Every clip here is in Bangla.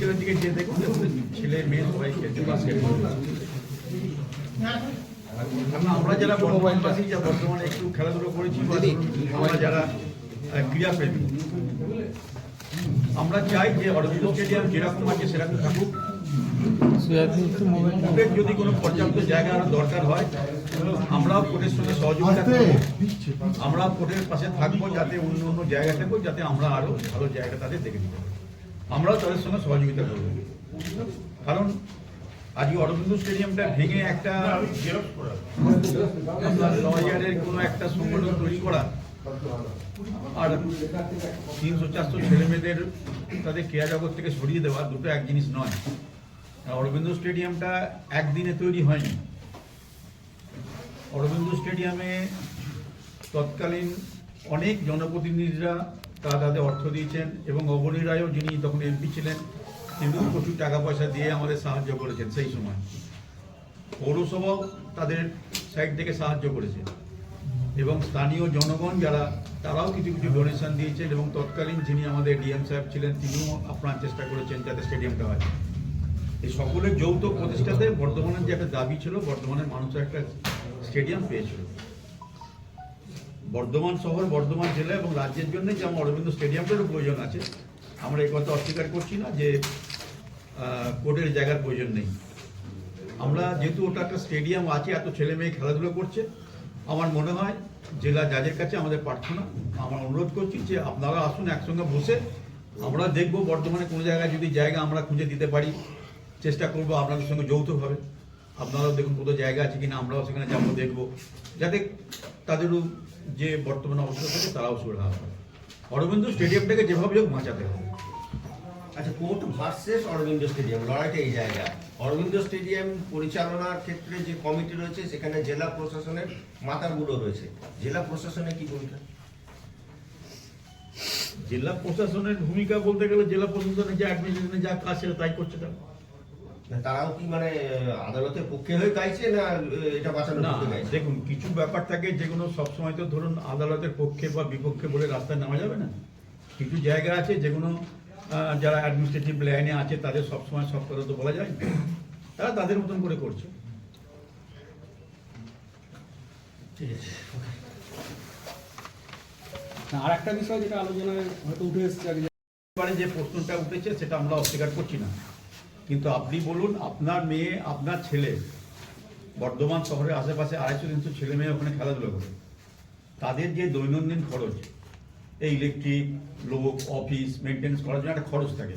বিকেলের দিকে গিয়ে দেখুন। ছেলে মেয়ে সবাই খেলছে বাস্কেট আমরা যারা বর্তমানবাসী যা বর্তমানে একটু খেলাধুলো করেছি আমরা যারা ক্রীড়াপ্রেমী আমরা চাই যে অরবিন্দ স্টেডিয়াম যেরকম আছে সেরকম থাকুক। যদি কোনো পর্যাপ্ত জায়গা আরও দরকার হয় আমরাও কোর্টের সঙ্গে সহযোগিতা করব। আমরা কোর্টের পাশে থাকব যাতে অন্য অন্য জায়গা থাকব যাতে আমরা আরও ভালো জায়গা তাদের দেখে দিতে পারি। আমরাও তাদের সঙ্গে সহযোগিতা করব। কারণ আজকে অরবিন্দ স্টেডিয়ামটা ভেঙে একটা লয়ারের কোনো একটা সংগঠন তৈরি করা। আর তিনশো, চারশো ছেলে মেয়েদের তাদের ক্রীড়া জগৎ থেকে সরিয়ে দেওয়া দুটো এক জিনিস নয়। অরবিন্দ স্টেডিয়ামটা একদিনে তৈরি হয়নি। অরবিন্দ স্টেডিয়ামে তৎকালীন অনেক জনপ্রতিনিধিরা তারা তাদের অর্থ দিয়েছেন এবং অবনী রায়ও যিনি তখন এমপি ছিলেন, তিনি প্রচুর টাকা পয়সা দিয়ে আমাদের সাহায্য করেছেন সেই সময়। পৌরসভাও তাদের সাইড থেকে সাহায্য করেছে। এবং স্থানীয় জনগণ যারা, তারাও কিছু কিছু ডোনেশন দিয়েছেন এবং তৎকালীন যিনি আমাদের ডিএম সাহেব ছিলেন, তিনিও আপ্রাণ চেষ্টা করেছেন যাতে স্টেডিয়ামটা হয়। এই সকলের যৌথ প্রতিষ্ঠাতে বর্ধমানের যে একটা দাবি ছিল, বর্ধমানের মানুষের একটা স্টেডিয়াম পেয়েছিল। বর্ধমান শহর, বর্ধমান জেলা এবং রাজ্যের জন্য যে আমার অরবিন্দ স্টেডিয়ামটারও প্রয়োজন আছে, আমরা এই কথা অস্বীকার করছি না যে কোর্টের জায়গার প্রয়োজন নেই। আমরা যেহেতু ওটা একটা স্টেডিয়াম আছে, এত ছেলে মেয়ে খেলাধুলো করছে, আমার মনে হয় জেলা জাজের কাছে আমাদের প্রার্থনা। আমরা অনুরোধ করছি যে আপনারা আসুন একসঙ্গে বসে, আমরা দেখব বর্তমানে কোনো জায়গায় যদি জায়গা আমরা খুঁজে দিতে পারি, চেষ্টা করব আপনাদের সঙ্গে যৌথভাবে। আপনারাও দেখুন কোথাও জায়গা আছে কিনা, আমরাও সেখানে যাব, দেখব। যাতে তাদেরও যে বর্তমানে অবস্থা থাকে তারাও সুবিধা হবে। অরবিন্দ স্টেডিয়ামটাকে যেভাবে হোক বাঁচাতে হবে। আচ্ছা কোর্ট ভার্সেস অরবিন্দ স্টেডিয়াম লড়াইটা এই জায়গায় অরবিন্দ স্টেডিয়াম পরিচালনার ক্ষেত্রে যে কমিটি রয়েছে সেখানে জেলা প্রশাসনের মাথাগুলো রয়েছে। জেলা প্রশাসনের কি ভূমিকা? জেলা প্রশাসনের ভূমিকা বলতে গেলে জেলা প্রশাসনের যে অ্যাডমিনিস্ট্রেশনে যা কাজ সেটা তাই করছে তারা না, তারাও কি মানে আদালতের পক্ষে হয়ে গাইছে না এটা বাঁচানোর পক্ষে গাইছে? দেখুন কিছু ব্যাপার থাকে যেগুলো সবসময় তো ধরুন আদালতের পক্ষে বা বিপক্ষে বলে রাস্তায় নামা যাবে না। কিছু জায়গা আছে যেগুলো যারা অ্যাডমিনিস্ট্রেটিভ লাইনে আছে তাদের সবসময় সব কথা তো বলা যায় তারা তাদের মতন করে করছে। ঠিক আছে আর একটা বিষয় যেটা আলোচনায় হয়তো উঠে এসেছে যে প্রশ্নটা উঠেছে সেটা আমরা অস্বীকার করছি না। কিন্তু আপনি বলুন আপনার মেয়ে আপনার ছেলে বর্ধমান শহরের আশেপাশে আড়াইশো তিনশো ছেলে মেয়ে ওখানে খেলাধুলো করে। তাদের যে দৈনন্দিন খরচ এই ইলেকট্রিক লোক অফিস মেনটেন্স করার জন্য একটা খরচ থাকে।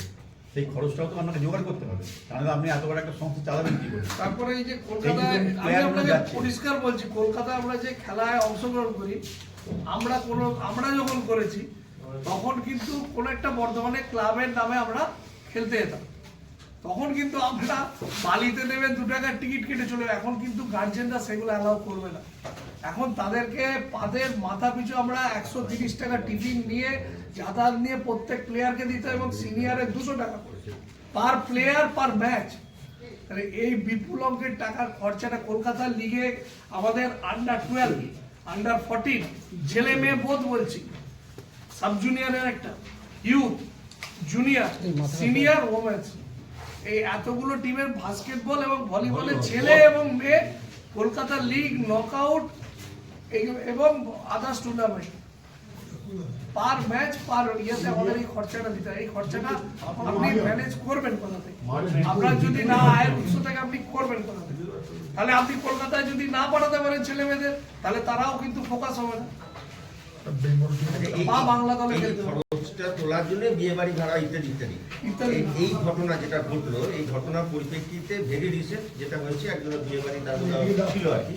সেই খরচটাও তো আপনাকে জোগাড় করতে হবে। তাহলে আপনি এত বড় একটা সংস্থা চালাবেন কি করে? তারপরে এই যে কলকাতায় আমি আপনাকে পরিষ্কার বলছি কলকাতায় আমরা যে খেলায় অংশগ্রহণ করি আমরা কোনো আমরা যখন করেছি তখন কিন্তু কোনো একটা বর্ধমানে ক্লাবের নামে আমরা খেলতে যেতাম। তখন কিন্তু আমরা বালিতে নেমে দু টাকার টিকিট কেটে চলে। এখন কিন্তু গার্জেনরা সেগুলো অ্যালাউ করবে না। এখন তাদেরকে পাদের মাথা পিছু আমরা একশো তিরিশ টাকা টিফিন নিয়ে যাতায়াত নিয়ে প্রত্যেক প্লেয়ারকে দিতে এবং সিনিয়রের দুশো টাকা করে। পার প্লেয়ার পার ম্যাচ তাহলে এই বিপুল অঙ্কের টাকার খরচাটা কলকাতার লিগে আমাদের আন্ডার টুয়েলভ আন্ডার ফোরটিন ছেলে মেয়ে বোধ বলছি। সাব জুনিয়রের একটা ইউথ জুনিয়র সিনিয়র ওমেন্স এই এতগুলো টিমের বাস্কেটবল এবং ভলিবলের ছেলে এবং মেয়ে কলকাতা লিগ নকআউট এবং others tournament per match per ইয়েতে আমাদের এই খরচাটা দিতে এই খরচাটা আপনি ম্যানেজ করবেন কোথা থেকে? আপনার যদি না আয়ের উৎস থেকে আপনি করবেন কোথা থেকে? তাহলে আপনি কলকাতায় যদি না পাঠাতে পারেন ছেলে মেয়েদের তাহলে তারাও কিন্তু ফোকাস হবে না। বা বাংলা দলে খেলতে। খরচটা তোলার জন্য বিয়ে বাড়ি ভাড়া ইত্যাদি ইত্যাদি। এই- ঘটনা যেটা ঘটলো এই ঘটনার পরিপ্রেক্ষিতে ভেরি রিসেন্ট যেটা হয়েছে একজনের বিয়ে বাড়ি ছিল আর কি।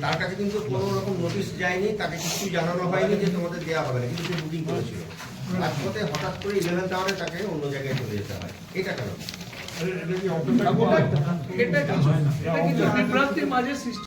তার কাছে কিন্তু কোনো রকম নোটিশ যায়নি তাকে কিছু জানানো হয়নি যে তোমাদের দেওয়া হবে না কিন্তু সে বুকিং করেছিল। রাজপথে হঠাৎ করে ইলেভেন্থ আওয়ারে তাকে অন্য জায়গায় চলে যেতে হয়। এটা কেন এটা বিভ্রান্তির মাঝে সৃষ্টি